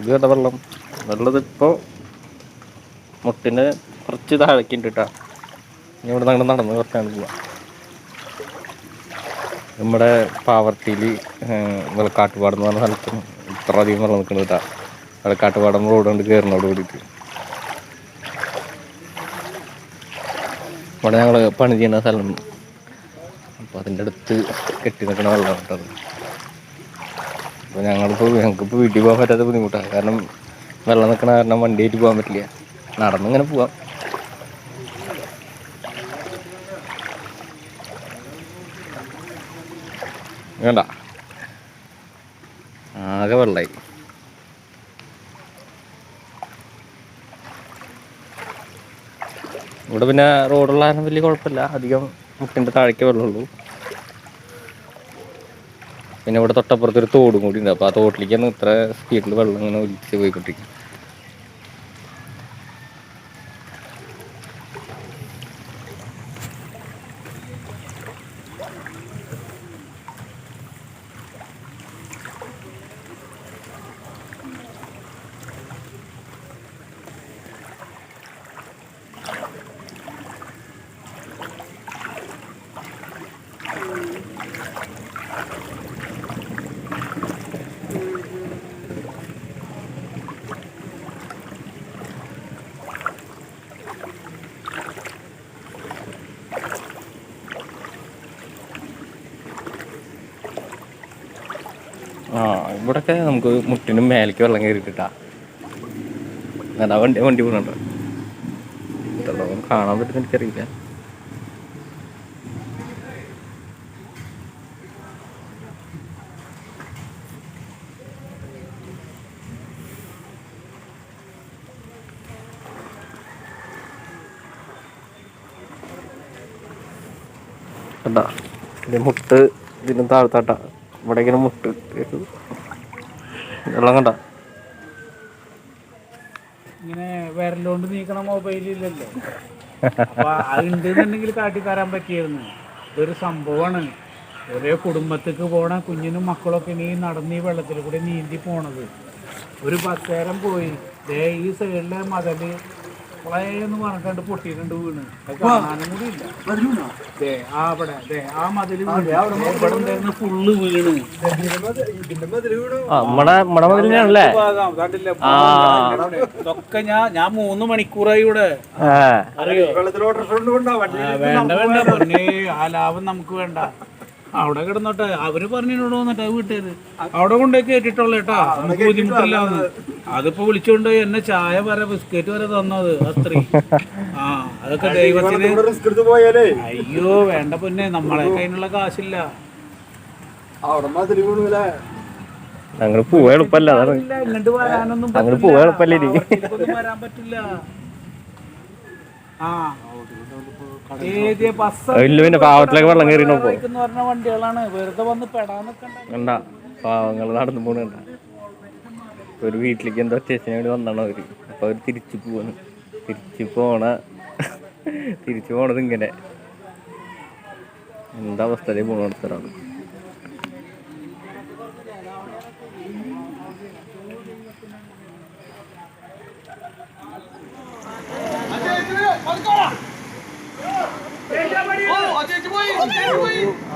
ഇത് കണ്ട വെള്ളം? വെള്ളം ഇതിപ്പോ മുട്ടിന് കുറച്ച് താഴേക്കുണ്ട് കേട്ടാ ഇനി ഇവിടെ നിന്ന് നടന്ന് കുറച്ചാണ് പോവാ. നമ്മുടെ പാവർട്ടിയിൽ വെള്ളക്കാട്ടുപാടം എന്ന് പറഞ്ഞ സ്ഥലത്ത് ഇത്ര അധികം വെള്ളം നിൽക്കുന്നത് കേട്ടാ. വെള്ളക്കാട്ടുപാടം റോഡ് കൊണ്ട് കയറുന്നതോട് കൂടിയിട്ട്. ഇവിടെ ഞങ്ങൾ പണി ചെയ്യുന്ന സ്ഥലം. അപ്പോൾ അതിന്റെ അടുത്ത് കെട്ടി നിൽക്കുന്ന വെള്ളം കേട്ടത് അപ്പോൾ ഞങ്ങളിപ്പോൾ ഞങ്ങൾക്കിപ്പോൾ വീട്ടിൽ പോകാൻ പറ്റാത്ത ബുദ്ധിമുട്ടാണ് കാരണം വെള്ളം നിൽക്കണ കാരണം വണ്ടിയായിട്ട് പോകാൻ പറ്റില്ല. നടന്നിങ്ങനെ പോവാം. വേണ്ട. ആകെ വെള്ളമായി ഇവിടെ പിന്നെ റോഡുള്ള കാരണം വലിയ കുഴപ്പമില്ല. അധികം മുട്ടിന്റെ താഴേക്കേ വെള്ളമുള്ളൂ. പിന്നെ ഇവിടെ തൊട്ടപ്പുറത്ത് ഒരു തോടും കൂടി ഉണ്ട്. അപ്പോൾ ആ തോട്ടിലേക്കാണ് ഇത്ര സ്പീഡിൽ വെള്ളം ഇങ്ങനെ ഒലിച്ച് പോയിക്കൊണ്ടിരിക്കും ആ ഇവിടൊക്കെ നമുക്ക് മുട്ടിനും മേലേക്ക് വെള്ളം കയറിയിട്ടാ എന്നാ വണ്ടി വണ്ടി പോകണുണ്ടോ ഇത്രത്തോളം കാണാൻ പറ്റുന്ന എനിക്കറിയില്ല. മുട്ട് ഇതിനും താഴ്ത്താട്ട. ഇവിടെ ഇങ്ങനെ മുട്ട് വെള്ളം കണ്ട. ഇങ്ങനെ വിരലുകൊണ്ട് നീക്കണ മൊബൈൽ ഇല്ലല്ലോ. അതുണ്ടെന്നുണ്ടെങ്കിൽ കാട്ടിത്തരാൻ പറ്റിയിരുന്നു ഇതൊരു സംഭവമാണ്. ഒരേ കുടുംബത്തേക്ക് പോണ കുഞ്ഞിനും മക്കളൊക്കെ നീ നടന്ന് ഈ വെള്ളത്തിൽ കൂടി നീന്തി പോണത്. ഒരു ബസ്സേരം പോയി. ദേ ഈ സൈഡിലെ മതൽ എന്ന് പറഞ്ഞിട്ടുണ്ട് പൊട്ടിയിട്ടുണ്ട് വീണ്. കാണാനും കൂടി ഇല്ല. ദേ ആ അവിടെ ദേ ആ മതിൽ വീണ്. ദേ ഇവിടെ ഫുള്ള് വീണ്. മുതലിനാണല്ലേ? ഞാൻ ഞാൻ മൂന്ന് മണിക്കൂറായി ഇവിടെ. അറിയോ? വേണ്ട വേണ്ട. പൊന്നേ ആ ലാഭം നമുക്ക് വേണ്ട. അവിടെ കിടന്നോട്ടെ. അവർ പറഞ്ഞോട് വന്നിട്ട് വീട്ടുകാര് അവിടെ കൊണ്ടുപോയി കേട്ടിട്ടുള്ളേട്ടാ നമുക്ക് ബുദ്ധിമുട്ടില്ലാന്ന് അതിപ്പോ വിളിച്ചോണ്ട് എന്നെ ചായ വരെ ബിസ്ക്കറ്റ് വരെ തന്നത് അത്രയും ആ അതൊക്കെ ദൈവത്തിന് അയ്യോ വേണ്ട പിന്നെ. നമ്മളെ കയ്യിലുള്ള കാശില്ല. ഞങ്ങൾ പോവാ എളുപ്പല്ല അങ്ങനെ പോവാ എളുപ്പല്ലേ വരാൻ പറ്റില്ല ആ ഏതിയ ബസ് ഇല്ല പിന്നെ പാവത്തിലേക്ക് വെള്ളം കയറി നോക്കോ എന്ന് പറഞ്ഞ വണ്ടികളാണ്. വെറുതെ വന്ന് പെടാൻ നിക്കണ്ട. കണ്ട പാവങ്ങൾ നടന്നു പോണണ്ട ഒരു വീട്ടിലേക്ക് എന്തോ അത്യാവശ്യം വേണ്ടി വന്നാണ് അവർ. അപ്പൊ അവർ തിരിച്ചു പോവാണ് തിരിച്ചു പോണ തിരിച്ചു പോണത് ഇങ്ങനെ. എന്താ അവസ്ഥയിലേ പോണോടത്തൊരാൾ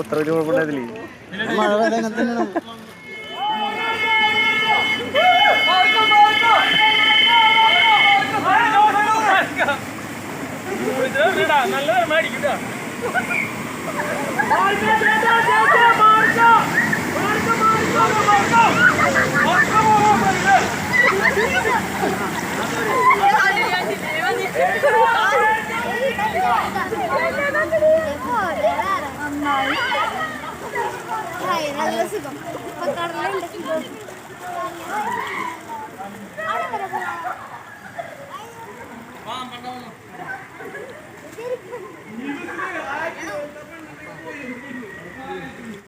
ഇത്ര രൂപ കൊണ്ടതില്ലേ അമ്മ hi hi നല്ല സുഖം ഇപ്പൊ കടലുണ്ട് അവിടെ